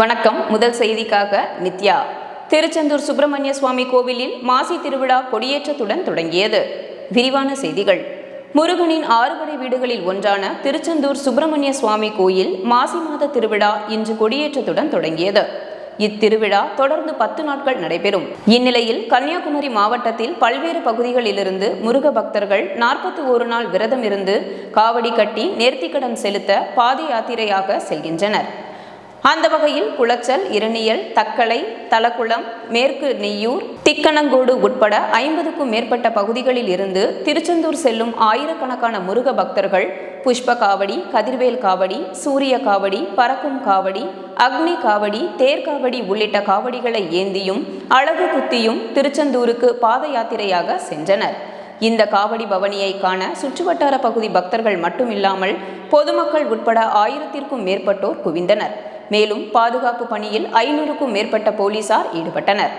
வணக்கம். முதல் செய்திக்காக நித்யா. திருச்செந்தூர் சுப்பிரமணிய சுவாமி கோவிலில் மாசி திருவிழா கொடியேற்றத்துடன் தொடங்கியது. விரிவான செய்திகள். முருகனின் ஆறுபடை வீடுகளில் ஒன்றான திருச்செந்தூர் சுப்பிரமணிய சுவாமி கோயில் மாசி மாத திருவிழா இன்று கொடியேற்றத்துடன் தொடங்கியது. இத்திருவிழா தொடர்ந்து பத்து நாட்கள் நடைபெறும். இந்நிலையில் கன்னியாகுமரி மாவட்டத்தில் பல்வேறு பகுதிகளிலிருந்து முருக பக்தர்கள் நாற்பத்தி ஒரு நாள் விரதம் இருந்து காவடி கட்டி நேர்த்திக்கடன் செலுத்த பாத யாத்திரையாக செல்கின்றனர். அந்த வகையில் குளச்சல் இரணியல் தக்கலை தலக்குளம் மேற்கு நெய்யூர் திக்கணங்கோடு உட்பட ஐம்பதுக்கும் மேற்பட்ட பகுதிகளில் இருந்து திருச்செந்தூர் செல்லும் ஆயிரக்கணக்கான முருக பக்தர்கள் புஷ்ப காவடி கதிர்வேல் காவடி சூரிய காவடி பறக்கும் காவடி அக்னி காவடி தேர்காவடி உள்ளிட்ட காவடிகளை ஏந்தியும் அழகு குத்தியும் திருச்செந்தூருக்கு பாத யாத்திரையாக சென்றனர். இந்த காவடி பவனியை காண சுற்றுவட்டார பகுதி பக்தர்கள் மட்டுமில்லாமல் பொதுமக்கள் உட்பட ஆயிரத்திற்கும் மேற்பட்டோர் குவிந்தனர். மேலும் பாதுகாப்பு பணியில் ஐநூறுக்கும் மேற்பட்ட போலீசார் ஈடுபட்டனர்.